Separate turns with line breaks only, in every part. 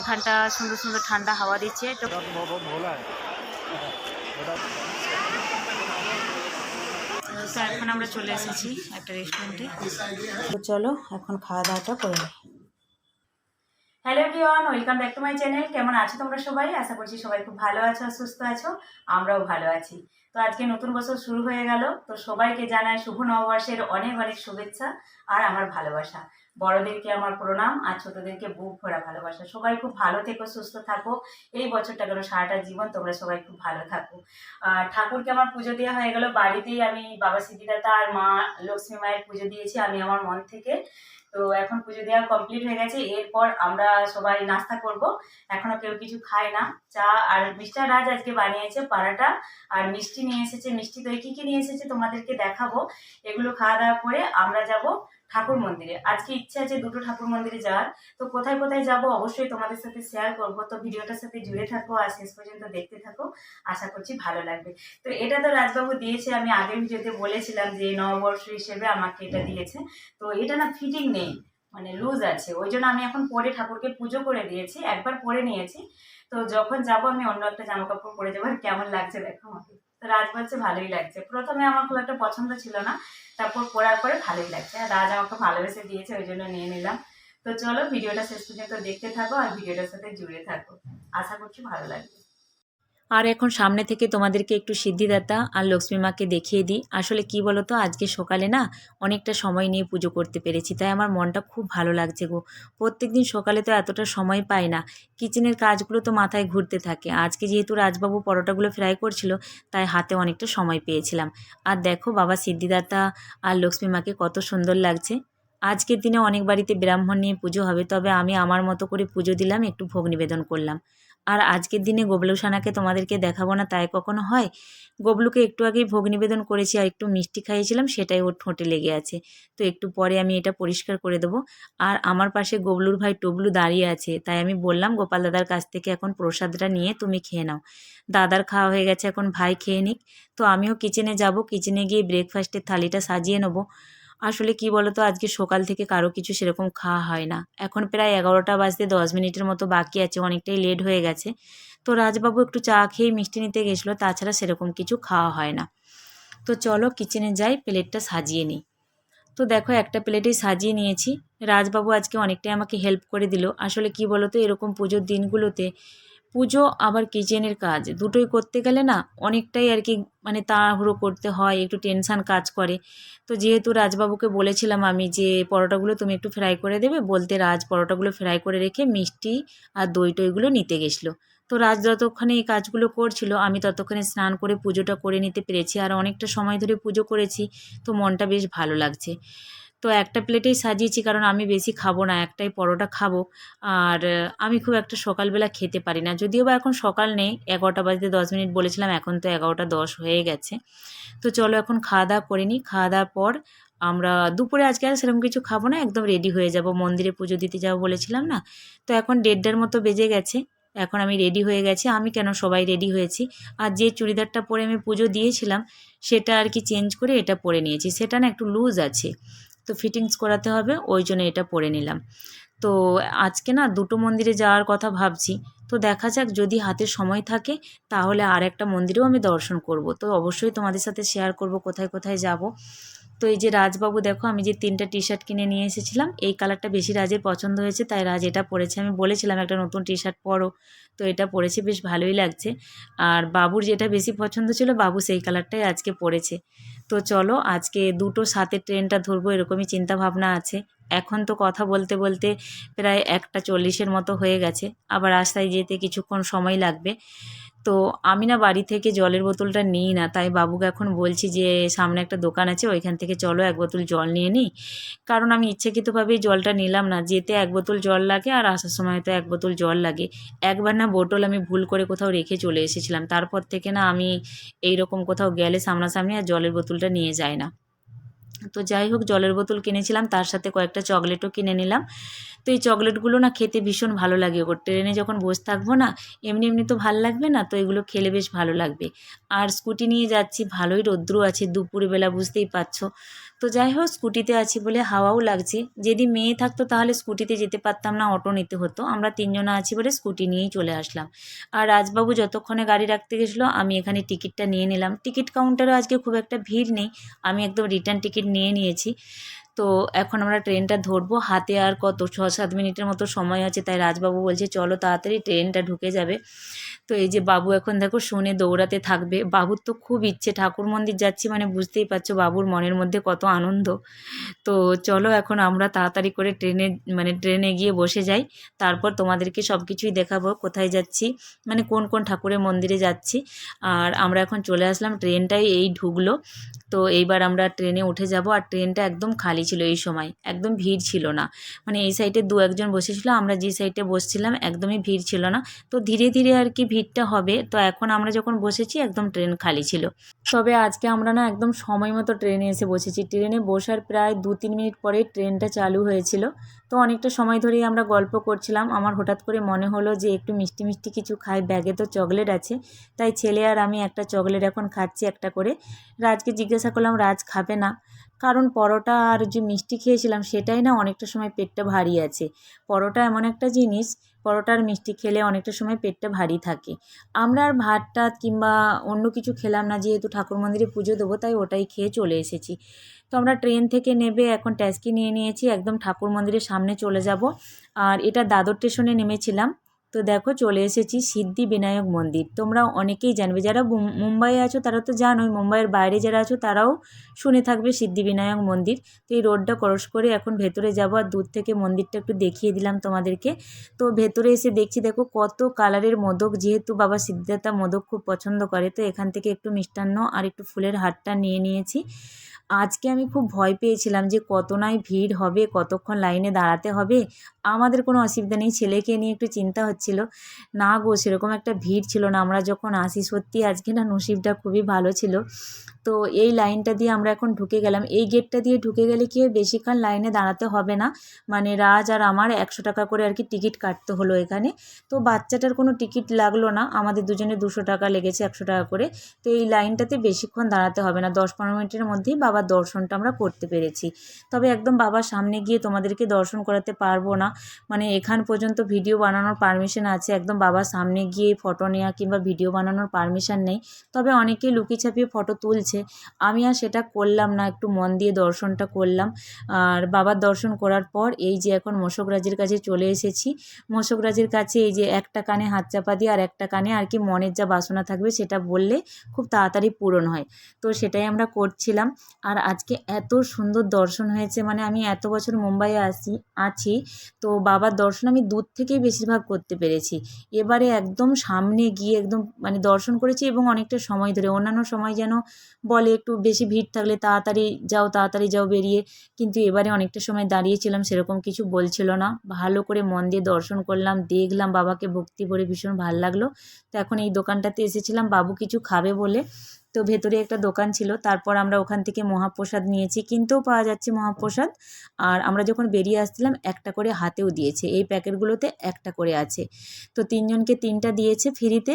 এখানটা সুন্দর সুন্দর ঠান্ডা হাওয়া দিচ্ছে। তো এখন আমরা চলে এসেছি একটা রেস্টুরেন্টে চলো, এখন খাওয়া দাওয়াটা করে নিই hello everyone welcome back to my channel কেমন আছো তোমরা সবাই? আশা করছি সবাই খুব ভালো আছো আর সুস্থ আছো। আমরাও ভালো আছি। তো আজকে নতুন বছর শুরু হয়ে গেল। তো সবাইকে জানাই শুভ নববর্ষের অনেক অনেক শুভেচ্ছা আর আমার ভালোবাসা। বড়দেরকে আমার প্রণাম আর ছোটদেরকে বুক ভরা ভালোবাসা। সবাই খুব ভালো থেকো, সুস্থ থাকো। এই বছরটা গেলো সারাটা জীবন তোমরা সবাই খুব ভালো থাকো। আর ঠাকুরকে আমার পুজো দেওয়া হয়ে গেল। বাড়িতেই আমি বাবা সিদ্ধিদাতা আর মা লক্ষ্মী মায়ের পুজো দিয়েছি। আমি আমার মন থেকে তো এখন পুজো দেওয়া কমপ্লিট হয়ে গেছে। এরপর আমরা সবাই নাস্তা করব। এখনও কেউ কিছু খায় না। চা আর মিস্টার রাজ আজকে বানিয়েছে পাড়াটা আর মিষ্টি নিয়ে এসেছে। মিষ্টি দই কী কী নিয়ে এসেছে তোমাদেরকে দেখাবো। এগুলো খাওয়া দাওয়া করে আমরা যাব ঠাকুর মন্দিরে। আজকে ইচ্ছে আছে দুটো ঠাকুর মন্দিরে যাওয়ার। তো কোথায় কোথায় যাব অবশ্যই তোমাদের সাথে শেয়ার করব। তো ভিডিওটার সাথে জুড়ে থাকো আর শেষ পর্যন্ত দেখতে থাকো। আশা করছি ভালো লাগবে। তো এটা তো রাজবাবু দিয়েছে, আমি আগের ভিডিওতে বলেছিলাম যে নববর্ষ হিসেবে আমাকে এটা দিয়েছে। তো এটা না ফিটিং নেই মানে লুজ আছে। ওই জন্য আমি এখন পরে ঠাকুরকে পুজো করে দিয়েছি, একবার পরে নিয়েছি। তো যখন যাব আমি অন্য একটা জামা কাপড় পরে যাব। আর কেমন লাগছে দেখো আমাকে। রাজ বলছে ভালোই লাগছে। প্রথমে আমার খুব একটা পছন্দ ছিল না, তারপর পরার পরে ভালোই লাগছে। আর রাজ আমাকে ভালোবেসে দিয়েছে, ওই জন্য নিয়ে নিলাম। তো চলো, ভিডিওটা শেষ পর্যন্ত দেখতে থাকো আর ভিডিওটার সাথে জুড়ে থাকো। আশা করছি ভালো লাগবে। আর এখন সামনে থেকে তোমাদেরকে একটু সিদ্ধিদাতা আর লক্ষ্মী মাকে দেখিয়ে দিই। আসলে কি বলো তো আজকে সকালে না অনেকটা সময় নিয়ে পুজো করতে পেরেছি, তাই আমার মনটা খুব ভালো লাগছে গো। প্রত্যেক দিন সকালে তো এতটা সময় পাই না, কিচেনের কাজগুলো তো মাথায় ঘুরতে থাকে। আজকে যেহেতু রাজবাবু পরোটাগুলো ফ্রাই করছিল, তাই হাতে অনেকটা সময় পেয়েছিলাম। আর দেখো বাবা সিদ্ধিদাতা আর লক্ষ্মী মাকে কত সুন্দর লাগছে। আজকের দিনে অনেক বাড়িতে ব্রাহ্মণ নিয়ে পুজো হবে, তবে আমি আমার মতো করে পুজো দিলাম, একটু ভোগ নিবেদন করলাম। আর আজকের দিনে গবলুসানাকে তোমাদেরকে দেখাবো না, তাই কখনো হয়? গবলুকে একটু আগেই ভোগ নিবেদন করেছি আর একটু মিষ্টি খাইয়েছিলাম, সেটাই ওর ঠোঁটে লেগে আছে। তো একটু পরে আমি এটা পরিষ্কার করে দেবো। আর আমার পাশে গবলুর ভাই টবলু দাঁড়িয়ে আছে, তাই আমি বললাম, গোপাল দাদার কাছ থেকে এখন প্রসাদটা নিয়ে তুমি খেয়ে নাও। দাদার খাওয়া হয়ে গেছে, এখন ভাই খেয়ে নিক। তো আমিও কিচেনে যাব কিচেনে গিয়ে ব্রেকফাস্টের থালিটা সাজিয়ে নেব। আসলে কি বলতো, আজকে সকাল থেকে কারও কিছু সেরকম খাওয়া হয় না। এখন প্রায় এগারোটা বাজতে দশ মিনিটের মতো বাকি আছে, অনেকটাই লেট হয়ে গেছে। তো রাজবাবু একটু চা খেয়ে মিষ্টি নিতে গেছিল, তাছাড়া সেরকম কিছু খাওয়া হয় না। তো চলো কিচেনে যাই প্লেটটা সাজিয়ে নিই। তো দেখো একটা প্লেটেই সাজিয়ে নিয়েছি। রাজবাবু আজকে অনেকটাই আমাকে হেল্প করে দিল। আসলে কি বলতো, এরকম পুজোর দিনগুলোতে পুজো আবার কিচেনের কাজ। দুটোই করতে গেলে না অনেকটাই আর কি মানে তাড়াহুড়ো করতে হয়, একটু টেনশান কাজ করে। তো যেহেতু রাজবাবুকে বলেছিলাম আমি যে, পরোটাগুলো তুমি একটু ফ্রাই করে দেবে, বলতে রাজ পরোটাগুলো ফ্রাই করে রেখে মিষ্টি আর দই টইগুলো নিতে গেছিল। তো রাজ যতক্ষণে এই কাজগুলো করছিল, আমি ততক্ষণে স্নান করে পুজোটা করে নিতে পেরেছি। আর অনেকটা সময় ধরে পুজো করেছি, তো মনটা বেশ ভালো লাগছে। তো একটা প্লেটেই সাজিয়েছি, কারণ আমি বেশি খাব না, একটাই পরোটা খাব। আর আমি খুব একটা সকালবেলা খেতে পারি না। যদিও বা এখন সকাল নেই, এগারোটা বাজতে দশ মিনিট বলেছিলাম, এখন তো এগারোটা দশ হয়ে গেছে। তো চলো এখন খাওয়া দাওয়া করে নিই। খাওয়া দাওয়ার পর আমরা দুপুরে আজকে আর সেরকম কিছু খাব না, একদম রেডি হয়ে যাব। মন্দিরে পুজো দিতে যাব বলেছিলাম না? তো এখন দেড়টার মতো বেজে গেছে, এখন আমি রেডি হয়ে গেছি। আমি কেন সবাই রেডি হয়েছি? আর যে চুড়িদারটা পরে আমি পুজো দিয়েছিলাম, সেটা আর কি চেঞ্জ করে এটা পরে নিয়েছি। সেটা না একটু লুজ আছে। তো ফিটিংস করাতে হবে, ওই জন্য এটা পরে নিলাম। তো আজকে না দুটো মন্দিরে যাওয়ার কথা ভাবছি, তো দেখা যাক যদি হাতে সময় থাকে তাহলে আর একটা মন্দিরেও আমি দর্শন করব। তো অবশ্যই তোমাদের সাথে শেয়ার করব কোথায় কোথায় যাব। তো এই যে রাজবাবু দেখো, আমি যে তিনটা টি শার্ট কিনে নিয়ে এসেছিলাম, এই কালারটা বেশি রাজের পছন্দ হয়েছে, তাই রাজ এটা পরেছে। আমি বলেছিলাম একটা নতুন টি শার্ট পরো। তো এটা পরেছে বেশ ভালোই লাগছে। আর বাবুর যেটা বেশি পছন্দ ছিল, বাবু সেই কালারটাই আজকে পরেছে তো চলো, আজকে দুটো সাথে ট্রেনটা ধরবো, এরকমই চিন্তা ভাবনা আছে। এখন তো কথা বলতে বলতে প্রায় একটা চল্লিশের মতো হয়ে গেছে। আবার রাস্তায় যেতে কিছুক্ষণ সময় লাগবে। তো আমি না বাড়ি থেকে জলের বোতলটা নিই না, তাই বাবুকে এখন বলছি যে সামনে একটা দোকান আছে, ওইখান থেকে চলো এক বোতল জল নিয়ে নিই। কারণ আমি ইচ্ছাকৃতভাবেই জলটা নিলাম না, যেতে এক বোতল জল লাগে আর আসার সময় তো এক বোতল জল লাগে। একবার না বোতল আমি ভুল করে কোথাও রেখে চলে এসেছিলাম। তারপর থেকে না আমি এই রকম কোথাও গেলে সামনাসামনি আর জলের বোতলটা নিয়ে যাই না। তো যাই হোক, জলের বোতল কিনেছিলাম, তার সাথে কয়েকটা চকলেটও কিনে নিলাম। তো এই চকলেটগুলো না খেতে ভীষণ ভালো লাগে ওর ট্রেনে যখন বসে থাকব না, এমনি এমনি তো ভালো লাগবে না? তো এগুলো খেলে বেশ ভালো লাগবে। আর স্কুটি নিয়ে যাচ্ছি, ভালোই রৌদ্র আছে, দুপুরবেলা বুঝতেই পারছ। তো যাই হোক, স্কুটিতে আছি বলে হাওয়াও লাগছে। যদি মেয়ে থাকতো তাহলে স্কুটিতে যেতে পারতাম না, অটো নিতে হতো। আমরা তিনজনা আছি বলে স্কুটি নিয়েই চলে আসলাম। আর রাজবাবু যতক্ষণে গাড়ি রাখতে গেছিল, আমি এখানে টিকিটটা নিয়ে নিলাম। টিকিট কাউন্টারে আজকে খুব একটা ভিড় নেই। আমি একদম রিটার্ন টিকিট নিয়ে নিয়েছি। তো এখন আমরা ট্রেনটা ধরবো। হাতে আর কত ছ সাত মিনিটের মতো সময় আছে, তাই রাজবাবু বলছে, চলো তাড়াতাড়ি, ট্রেনটা ঢুকে যাবে। তো এই যে বাবু এখন দেখো শুনে দৌড়াতে থাকবে। বাবুর তো খুব ইচ্ছে। ঠাকুর মন্দির যাচ্ছি মানে বুঝতেই পারছ বাবুর মনের মধ্যে কত আনন্দ। তো চলো এখন আমরা তাড়াতাড়ি করে ট্রেনে মানে ট্রেনে গিয়ে বসে যাই। তারপর তোমাদেরকে সব কিছুই দেখাবো কোথায় যাচ্ছি মানে কোন কোন ঠাকুরের মন্দিরে যাচ্ছি। আর আমরা এখন চলে আসলাম, ট্রেনটাই এই ঢুকলো। তো এইবার আমরা ট্রেনে উঠে যাব। আর ট্রেনটা একদম খালি ছিল এই সময়। একদম ভিড় ছিল না। মানে এই সাইডে দু একজন বসেছিল, আমরা যে সাইডে বসছিলাম একদমই ভিড় ছিল না। তো ধীরে ধীরে আর কি ভিড়টা হবে। তো এখন আমরা যখন বসেছি, একদম ট্রেন খালি ছিল। তবে আজকে আমরা না একদম সময় মতো ট্রেনে এসে বসেছি। ট্রেনে বসার প্রায় দু তিন মিনিট পরে ট্রেনটা চালু হয়েছিল। তো অনেকটা সময় ধরেই আমরা গল্প করছিলাম। আমার হঠাৎ করে মনে হলো যে, একটু মিষ্টি মিষ্টি কিছু খাই। ব্যাগে তো চকলেট আছে। তাই ছেলে আর আমি একটা চকলেট এখন খাচ্ছি একটা করে। রাজকে জিজ্ঞাসা করলাম, রাজ খাবে না? কারণ পরোটা আর যে মিষ্টি খেয়েছিলাম, সেটাই না অনেকটা সময় পেটটা ভারী আছে। পরোটা এমন একটা জিনিস পরোটা আর মিষ্টি খেলে অনেকটা সময় পেটটা ভারী থাকে। আমরা আর ভাত টাত কিংবা অন্য কিছু খেলাম না, যেহেতু ঠাকুর মন্দিরে পুজো দেবো, তাই ওটাই খেয়ে চলে এসেছি। তো আমরা ট্রেন থেকে নেবে, এখন ট্যাক্সি নিয়ে নিয়েছি, একদম ঠাকুর মন্দিরের সামনে চলে যাব। আর এটা দাদর স্টেশনে নেমেছিলাম। তো দেখো চলে এসেছি সিদ্ধি বিনায়ক মন্দির। তোমরা অনেকেই জানবে, যারা মুম- মুম্বাইয়ে আছো তারা তো জানোই, মুম্বাইয়ের বাইরে যারা আছো তারাও শুনে থাকবে সিদ্ধি বিনায়ক মন্দির। তো এই রোডটা ক্রস করে এখন ভেতরে যাব আর দূর থেকে মন্দিরটা একটু দেখিয়ে দিলাম তোমাদেরকে। তো ভেতরে এসে দেখছি দেখো কত কালারের মোদক, যেহেতু বাবা সিদ্ধার্থা মোদক খুব পছন্দ করে, তো এখান থেকে একটু মিষ্টান্ন আর একটু ফুলের হারটা নিয়ে নিয়েছি। আজকে আমি খুব ভয় পেয়েছিলাম যে কত নাই ভিড় হবে, কতক্ষণ লাইনে দাঁড়াতে হবে। আমাদের কোনো অসুবিধা নেই, ছেলেকে নিয়ে একটু চিন্তা হচ্ছিল। না গো, সেরকম একটা ভিড় ছিল না। আমরা যখন আসি, সত্যি আজকে না নসিবটা খুবই ভালো ছিল। তো এই লাইনটা দিয়ে আমরা এখন ঢুকে গেলাম। এই গেটটা দিয়ে ঢুকে গেলে কি বেশিক্ষণ লাইনে দাঁড়াতে হবে না। মানে রাজ আর আমার একশো টাকা করে আর কি টিকিট কাটতে হলো এখানে। তো বাচ্চাটার কোনো টিকিট লাগল না। আমাদের দুজনে দুশো টাকা লেগেছে একশো টাকা করে। তো এই লাইনটাতে বেশিক্ষণ দাঁড়াতে হবে না। দশ পনেরো মিনিটের মধ্যেই বাবার দর্শনটা আমরা করতে পেরেছি। তবে একদম বাবার সামনে গিয়ে তোমাদেরকে দর্শন করাতে পারব না। মানে এখান পর্যন্ত ভিডিও বানানোর পারমিশন আছে। একদম বাবার সামনে গিয়ে ফটো নেওয়া কিংবা ভিডিও বানানোর পারমিশন নেই। তবে অনেকেই লুকিয়ে ছাপিয়ে ফটো তুলছে। আমি আর সেটা করলাম না, একটু মন দিয়ে দর্শনটা করলাম। আর বাবার দর্শন করার পর এই যে এখন মোশকরাজের কাছে চলে এসেছি। মোশকরাজের কাছে এই যে একটা কানে হাত চাপা দিয়ে আর একটা কানে আর কি মনের যা বাসনা থাকবে সেটা বললে খুব তাড়াতাড়ি পূরণ হয়। তো সেটাই আমরা করছিলাম। আর আজকে এত সুন্দর দর্শন হয়েছে মানে আমি এত বছর মুম্বাইয়ে আসি, আছি, তো বাবার দর্শন আমি দূর থেকেই বেশিরভাগ করতে পেরেছি। এবারে একদম সামনে গিয়ে একদম মানে দর্শন করেছি এবং অনেকটা সময় ধরে, অন্যান্য সময় যেন বলে, একটু বেশি ভিড় থাকলে তাড়াতাড়ি যাও তাড়াতাড়ি যাও বেরিয়ে। কিন্তু এবারে অনেকটা সময় দাঁড়িয়েছিলাম, সেরকম কিছু বলছিল না। ভালো করে মন দিয়ে দর্শন করলাম, দেখলাম বাবাকে ভক্তি ভরে ভীষণ ভালো লাগল। তো এখন এই দোকানটাতে এসেছিলাম, বাবু কিছু খাবে বলে। তো ভেতরে একটা দোকান ছিল, তারপর আমরা ওখান থেকে মহাপ্রসাদ নিয়েছি, কিনতেও পাওয়া যাচ্ছে মহাপ্রসাদ। আর আমরা যখন বেরিয়ে আসছিলাম, একটা করে হাতেও দিয়েছে, এই প্যাকেটগুলোতে একটা করে আছে। তো তিনজনকে তিনটা দিয়েছে ফ্রিতে,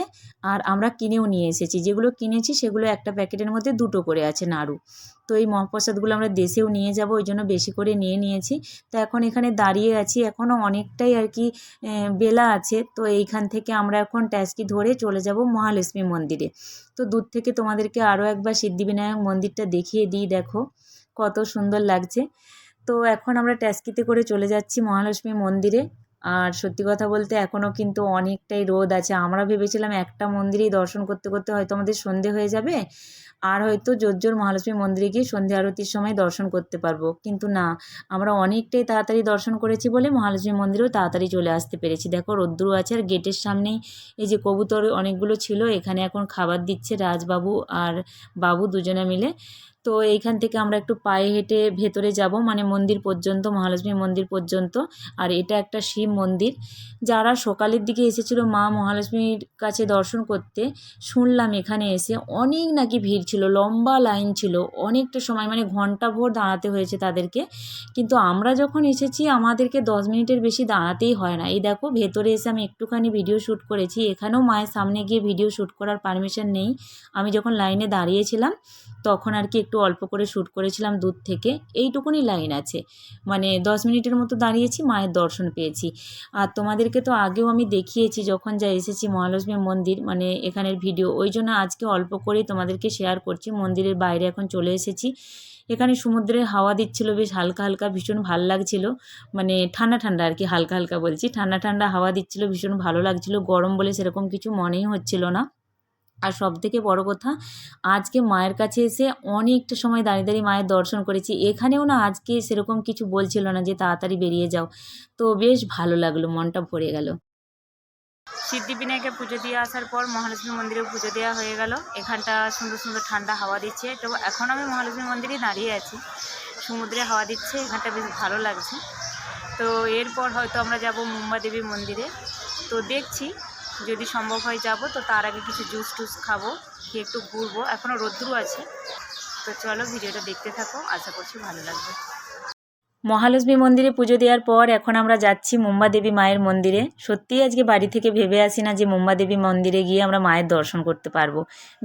আর আমরা কিনেও নিয়ে এসেছি। যেগুলো কিনেছি, সেগুলো একটা প্যাকেটের মধ্যে দুটো করে আছে নাড়ু। তো এই মহাপ্রসাদগুলো আমরা দেশেও নিয়ে যাব, ওই জন্য বেশি করে নিয়ে নিয়েছি। তো এখন এখানে দাঁড়িয়ে আছি, এখনও অনেকটাই আর কি বেলা আছে। তো এইখান থেকে আমরা এখন ট্যাক্সি ধরে চলে যাব মহালক্ষ্মী মন্দিরে। তো দূর থেকে তোমাদেরকে আরও একবার সিদ্ধিবিনায়ক মন্দিরটা দেখিয়ে দিই, দেখো কত সুন্দর লাগছে। তো এখন আমরা ট্যাক্সিতে করে চলে যাচ্ছি মহালক্ষ্মী মন্দিরে। আর সত্যি কথা বলতে এখনও কিন্তু অনেকটাই রোদ আছে। আমরা ভেবেছিলাম একটা মন্দিরেই দর্শন করতে করতে হয়তো আমাদের সন্ধে হয়ে যাবে। আর হয়তো জোর মহালক্ষ্মী মন্দিরে গিয়ে সন্ধ্যা আরতির সময় দর্শন করতে পারব। কিন্তু না, আমরা অনেকটাই তাড়াতাড়ি দর্শন করেছি বলে মহালক্ষ্মী মন্দিরেও তাড়াতাড়ি চলে আসতে পেরেছি। দেখো রোদ্দুর আছে আর গেটের সামনেই এই যে কবুতর অনেকগুলো ছিল, এখানে এখন খাবার দিচ্ছে রাজবাবু আর বাবু দুজনে মিলে। তো এইখান থেকে আমরা একটু পায়ে হেঁটে ভেতরে যাব মানে মন্দির পর্যন্ত, মহালক্ষ্মী মন্দির পর্যন্ত। আর এটা একটা শিব মন্দির। যারা সকালের দিকে এসেছিল মা মহালক্ষ্মীর কাছে দর্শন করতে, শুনলাম এখানে এসে অনেক নাকি ভিড় ছিল, লম্বা লাইন ছিল, অনেকটা সময় মানে ঘণ্টা ভোর দাঁড়াতে হয়েছে তাদেরকে। কিন্তু আমরা যখন এসেছি, আমাদেরকে দশ মিনিটের বেশি দাঁড়াতেই হয় না। এই দেখো, ভেতরে এসে আমি একটুখানি ভিডিও শ্যুট করেছি। এখানেও মায়ের সামনে গিয়ে ভিডিও শ্যুট করার পারমিশন নেই। আমি যখন লাইনে দাঁড়িয়েছিলাম, তখন আর কি একটু অল্প করে শ্যুট করেছিলাম দূর থেকে। এইটুকুনি লাইন আছে। মানে দশ মিনিটের মতো দাঁড়িয়েছি, মায়ের দর্শন পেয়েছি। আর তোমাদেরকে তো আগেও আমি দেখিয়েছি, যখন যা এসেছি মহালক্ষ্মী মন্দির মানে এখানের ভিডিও, ওই জন্য আজকে অল্প করেই তোমাদেরকে শেয়ার করছি। মন্দিরের বাইরে এখন চলে এসেছি। এখানে সমুদ্রে হাওয়া দিচ্ছিল, বেশ হালকা হালকা, ভীষণ ভালো লাগছিল। মানে ঠান্ডা ঠান্ডা আর কি, হালকা হালকা বলছি। ঠান্ডা ঠান্ডা হাওয়া দিচ্ছিল, ভীষণ ভালো লাগছিল। গরম বলে সেরকম কিছু মনেই হচ্ছিল না। আর সব থেকে বড় কথা, আজকে মায়ের কাছে এসে অনেকটা সময় দাঁড়িয়ে দাঁড়িয়ে মায়ের দর্শন করেছি। এখানেও না আজকে সেরকম কিছু বলছিল না যে তাড়াতাড়ি বেরিয়ে যাও। তো বেশ ভালো লাগল, মনটা ভরে গেল। সিদ্ধিবিনায়কে পুজো দিয়ে আসার পর মহালক্ষ্মী মন্দিরে পুজো দেওয়া হয়ে গেল। এখানটা সুন্দর সুন্দর ঠান্ডা হাওয়া দিচ্ছে। তো এখন আমি মহালক্ষ্মী মন্দিরে দাঁড়িয়ে আছি। সমুদ্রে হাওয়া দিচ্ছে, এখানটা বেশ ভালো লাগছে। তো এরপর হয়তো আমরা যাব মুম্বা দেবী মন্দিরে। তো দেখছি যদি সম্ভব হয় যাব, তো তার আগে কিছু জুস টুস খাব, খেয়ে একটু ঘুরবো। এখনও রোদ্রু আছে। তো চলো, ভিডিওটা দেখতে থাকো। আশা করছি ভালো লাগবে। মহালক্ষ্মী মন্দিরে পুজো দেওয়ার পর এখন আমরা যাচ্ছি মুম্বা দেবী মায়ের মন্দিরে। সত্যিই আজকে বাড়ি থেকে ভেবে আসি না যে মুম্বা দেবী মন্দিরে গিয়ে আমরা মায়ের দর্শন করতে পারব।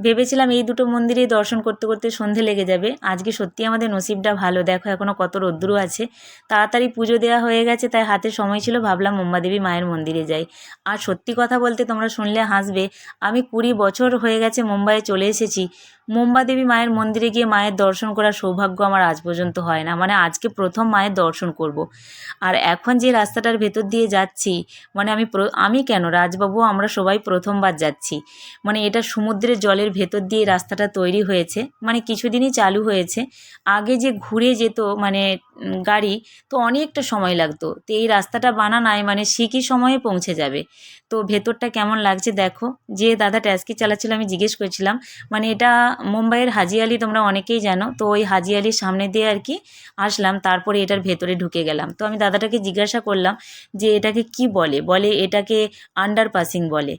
ভেবেছিলাম এই দুটো মন্দিরেই দর্শন করতে করতে সন্ধে লেগে যাবে। আজকে সত্যি আমাদের নসিবটা ভালো। দেখো এখনও কত রোদ্দুর আছে। তাড়াতাড়ি পুজো দেওয়া হয়ে গেছে, তাই হাতে সময় ছিল, ভাবলাম মুম্বা দেবী মায়ের মন্দিরে যাই। আর সত্যি কথা বলতে তোমরা শুনলে হাসবে, আমি কুড়ি বছর হয়ে গেছে মুম্বাইয়ে চলে এসেছি। মুম্বা দেবী মায়ের মন্দিরে গিয়ে মায়ের দর্শন করার সৌভাগ্য আমার আজ পর্যন্ত হয় না। মানে আজকে প্রথম মায়ের দর্শন করব। আর এখন যে রাস্তাটার ভেতর দিয়ে যাচ্ছি মানে আমি আমি কেন? রাজবাবু, আমরা সবাই প্রথমবার যাচ্ছি। মানে এটা সমুদ্রের জলের ভেতর দিয়ে রাস্তাটা তৈরি হয়েছে। মানে কিছুদিনই চালু হয়েছে। আগে যে ঘুরে যেত মানে গাড়ি, তো অনেকটা সময় লাগতো। তো এই রাস্তাটা বানানায় মানে শিখি সময়ে পৌঁছে যাবে? তো ভেতরটা কেমন লাগছে দেখো। যে দাদা ট্যাক্সি চালাচ্ছিল, আমি জিজ্ঞেস করেছিলাম মানে এটা মুম্বাইয়ের হাজি আলি তোমরা অনেকেই জানো, তো ওই হাজি আলির সামনে দিয়ে আর কি আসলাম, তারপরে এটার ভেতরে ঢুকে গেলাম। তো আমি দাদাটাকে জিজ্ঞাসা করলাম যে এটাকে কি বলে? বলে এটাকে আন্ডার পাসিং বলে।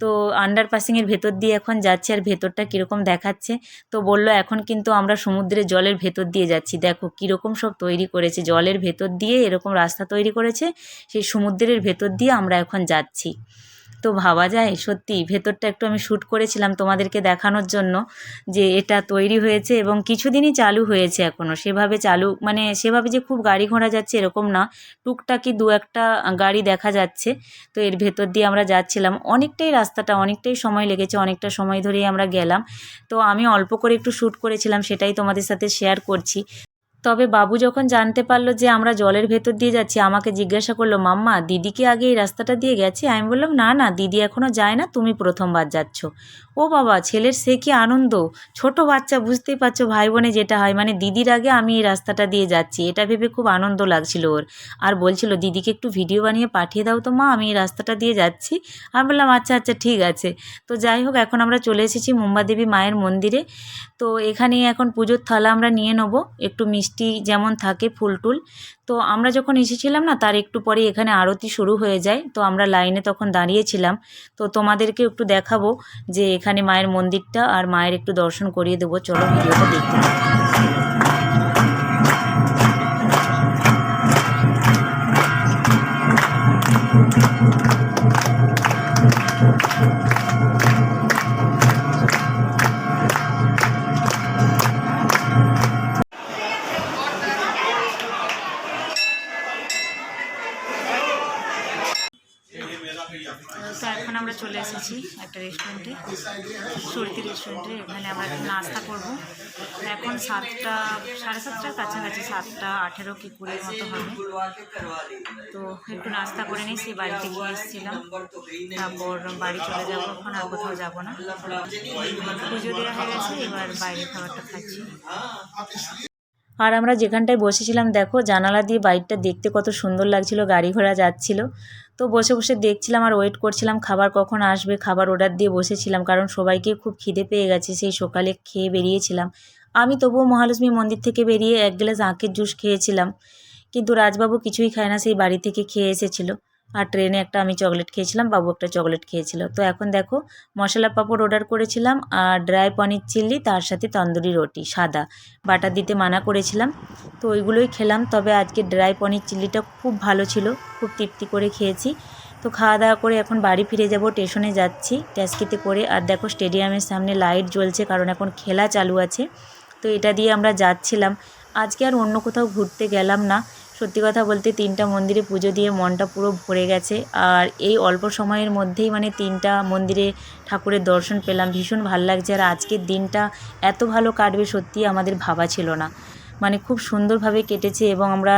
তো আন্ডার পাসিংয়ের ভেতর দিয়ে এখন যাচ্ছে আর ভেতরটা কীরকম দেখাচ্ছে? তো বলল, এখন কিন্তু আমরা সমুদ্রের জলের ভেতর দিয়ে যাচ্ছি। দেখো কীরকম সব তৈরি করেছে। জলের ভেতর দিয়ে এরকম রাস্তা তৈরি করেছে। সেই সমুদ্রের ভেতর দিয়ে আমরা এখন যাচ্ছি। তো ভাবা যায়, সত্যি। ভেতরটা একটু আমি শ্যুট করেছিলাম তোমাদেরকে দেখানোর জন্য যে এটা তৈরি হয়েছে এবং কিছুদিনই চালু হয়েছে এখনও সেভাবে চালু মানে সেভাবে যে খুব গাড়ি ঘোড়া যাচ্ছে এরকম না। টুকটাকি দু একটা গাড়ি দেখা যাচ্ছে। তো এর ভেতর দিয়ে আমরা যাচ্ছিলাম। অনেকটাই রাস্তাটা, অনেকটাই সময় লেগেছে, অনেকটা সময় ধরেই আমরা গেলাম। তো আমি অল্প করে একটু শ্যুট করেছিলাম, সেটাই তোমাদের সাথে শেয়ার করছি। তবে বাবু যখন জানতে পারল যে আমরা জলের ভেতর দিয়ে যাচ্ছি, আমাকে জিজ্ঞাসা করল, মাম্মা দিদিকে আগে এই রাস্তাটা দিয়ে গেছে? আমি বললাম, না না, দিদি এখনও যায় না, তুমি প্রথমবার যাচ্ছ। ও বাবা, ছেলের সে কি আনন্দ? ছোট বাচ্চা, বুঝতেই পারছ ভাই বোনে যেটা হয় মানে দিদির আগে আমি এই রাস্তাটা দিয়ে যাচ্ছি, এটা ভেবে খুব আনন্দ লাগছিল ওর। আর বলছিল, দিদিকে একটু ভিডিও বানিয়ে পাঠিয়ে দাও তো, মা, আমি এই রাস্তাটা দিয়ে যাচ্ছি। আমি বললাম আচ্ছা আচ্ছা ঠিক আছে। তো যাই হোক, এখন আমরা চলে এসেছি মুম্বাদেবী মায়ের মন্দিরে। তো এখানে এখন পুজোর থালা আমরা নিয়ে নেব, একটু মিষ্টি যেমন থাকে ফুলটুল। তো আমরা যখন এসেছিলাম না, তার একটু পরে এখানে আরতি শুরু হয়ে যায়। তো আমরা লাইনে তখন দাঁড়িয়েছিলাম। তো তোমাদেরকে একটু দেখাবো যে এখানে মায়ের মন্দিরটা আর মায়ের একটু দর্শন করিয়ে দেবো। চলো ভিডিওটা দেখতে সাতটা, সাড়ে সাতটার কাছাকাছি, সাতটা, আঠেরো কি কুড়ির মতো হবে। তো একটু নাস্তা করে নিই সেই বাড়িতে গিয়ে এসেছিলাম। তারপর বাড়ি চলে যাব এখন, আর কোথাও যাব না। পুজো দেওয়া হয়ে গেছে, এবার বাইরে খাবারটা খাচ্ছি। আর আমরা যেখানটায় বসেছিলাম, দেখো, জানালা দিয়ে বাইকটা দেখতে কত সুন্দর লাগছিল, গাড়ি ঘোড়া যাচ্ছিল। তো বসে বসে দেখছিলাম আর ওয়েট করছিলাম, খাবার কখন আসবে, খাবার অর্ডার দিয়ে বসেছিলাম, কারণ সবাইকে খুব খিদে পেয়ে গেছে, সেই সকালে খেয়ে বেরিয়েছিলাম। আমি তবুও মহালক্ষ্মী মন্দির থেকে বেরিয়ে এক গ্লাস আঁকের জুস খেয়েছিলাম। কিন্তু রাজবাবু কিছুই খায় না, সেই বাড়ি থেকে খেয়ে এসেছিল। আর ট্রেনে একটা আমি চকলেট খেয়েছিলাম, বাবু একটা চকলেট খেয়েছিল। তো এখন দেখো, মশলা পাঁপড় অর্ডার করেছিলাম আর ড্রাই পনির চিল্লি, তার সাথে তন্দুরি রুটি, সাদা। বাটার দিতে মানা করেছিলাম। তো ওইগুলোই খেলাম। তবে আজকে ড্রাই পনির চিল্লিটা খুব ভালো ছিল, খুব তৃপ্তি করে খেয়েছি। তো খাওয়া দাওয়া করে এখন বাড়ি ফিরে যাব, স্টেশনে যাচ্ছি ট্যাক্সিতে করে। আর দেখো স্টেডিয়ামের সামনে লাইট জ্বলছে, কারণ এখন খেলা চালু আছে। তো এটা দিয়ে আমরা যাচ্ছিলাম। আজকে আর অন্য কোথাও ঘুরতে গেলাম না। সত্যি কথা বলতে তিনটা মন্দিরে পুজো দিয়ে মনটা পুরো ভরে গেছে। আর এই অল্প সময়ের মধ্যেই মানে তিনটা মন্দিরে ঠাকুরের দর্শন পেলাম। ভীষণ ভালো লাগছে। আর আজকের দিনটা এত ভালো কাটবে সত্যি আমাদের ভাবা ছিল না। মানে খুব সুন্দরভাবে কেটেছে এবং আমরা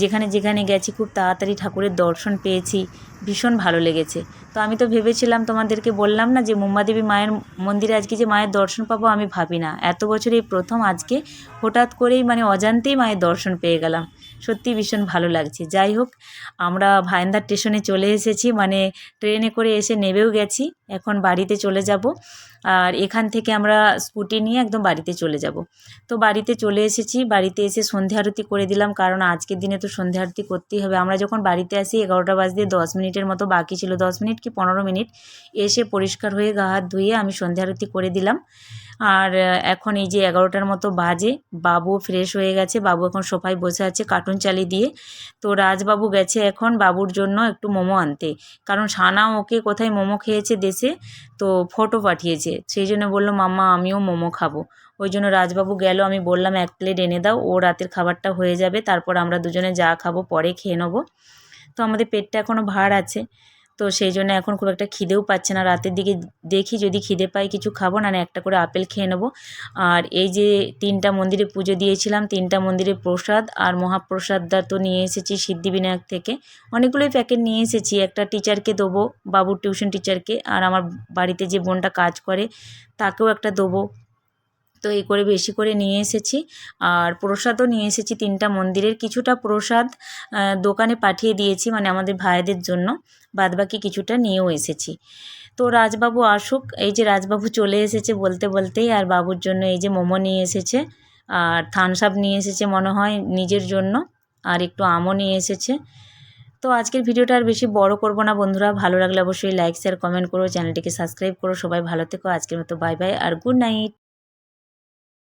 যেখানে যেখানে গেছি খুব তাড়াতাড়ি ঠাকুরের দর্শন পেয়েছি, ভীষণ ভালো লেগেছে। তো আমি তো ভেবেছিলাম তোমাদেরকে বললাম না যে মুম্বাদেবী মায়ের মন্দিরে আজকে যে মায়ের দর্শন পাবো আমি ভাবি না। এত বছরে প্রথম আজকে হঠাৎ করেই মানে অজান্তেই মায়ের দর্শন পেয়ে গেলাম। সত্যি ভীষণ ভালো লাগছে। যাই হোক আমরা ভাইন্দার স্টেশনে চলে এসেছি মানে ট্রেনে করে এসে নেবেও গেছি, এখন বাড়িতে চলে যাব। আর এখান থেকে আমরা স্কুটি নিয়ে একদম বাড়িতে চলে যাব। তো বাড়িতে চলে এসেছি, বাড়িতে এসে সন্ধ্যা আরতি করে দিলাম, কারণ আজকের দিনে তো সন্ধ্যা আরতি করতেই হবে। আমরা যখন বাড়িতে আসি, এগারোটা বাজতে দশ মিনিটের মতো বাকি ছিল, দশ মিনিট কি পনেরো মিনিট, এসে পরিষ্কার হয়ে গা হাত ধুয়ে আমি সন্ধ্যা আরতি করে দিলাম। আর এখন এই যে এগারোটার মতো বাজে, বাবু ফ্রেশ হয়ে গেছে, বাবু এখন সোফায় বসে আছে কার্টুন চালিয়ে দিয়ে। তো রাজবাবু গেছে এখন বাবুর জন্য একটু মোমো আনতে। কারণ সানা ওকে কোথায় মোমো খেয়েছে দেশে? তো ফটো পাঠিয়েছে। সেই জন্য বলল, মাম্মা, আমিও মোমো খাব। ওই জন্য রাজবাবু গেল, আমি বললাম, এক প্লেট এনে দাও, ও রাতের খাবারটা হয়ে যাবে, তারপর আমরা দুজনে যা খাব পরে খেয়ে নেব। তো আমাদের পেটটা এখনও ভার আছে। তো সেই জন্য এখন খুব একটা খিদেও পাচ্ছে না। রাতের দিকে দেখি যদি খিদে পাই কিছু খাব না একটা করে আপেল খেয়ে নেব। আর এই যে তিনটা মন্দিরে পুজো দিয়েছিলাম, তিনটা মন্দিরে প্রসাদ আর মহাপ্রসাদটা তো নিয়ে এসেছি সিদ্ধিবিনায়ক থেকে। অনেকগুলোই প্যাকেট নিয়ে এসেছি। একটা টিচারকে দেবো, বাবুর টিউশন টিচারকে আর আমার বাড়িতে যে বোনটা কাজ করে, তাকেও একটা দেবো। তো এই করে বেশি করে নিয়ে এসেছি। আর প্রসাদও নিয়ে এসেছি, তিনটা মন্দিরের। কিছুটা প্রসাদ দোকানে পাঠিয়ে দিয়েছি মানে আমাদের ভাইদের জন্য। বাদবাকি কিছুটা নিয়েও এসেছি। তো রাজবাবু আসুক, এই যে রাজবাবু চলে এসেছে বলতে বলতেই আর বাবুর জন্য এই যে মোমো নিয়ে এসেছে, আর থানসাপ নিয়ে এসেছে মনে হয় নিজের জন্য, আর একটু আমও নিয়ে এসেছে। তো আজকের ভিডিওটা আর বেশি বড় করব না বন্ধুরা, ভালো লাগলে অবশ্যই লাইক শেয়ার কমেন্ট করো, চ্যানেলটিকে সাবস্ক্রাইব করো, সবাই ভালো থেকো, আজকের মতো বাই বাই, আর গুড নাইট।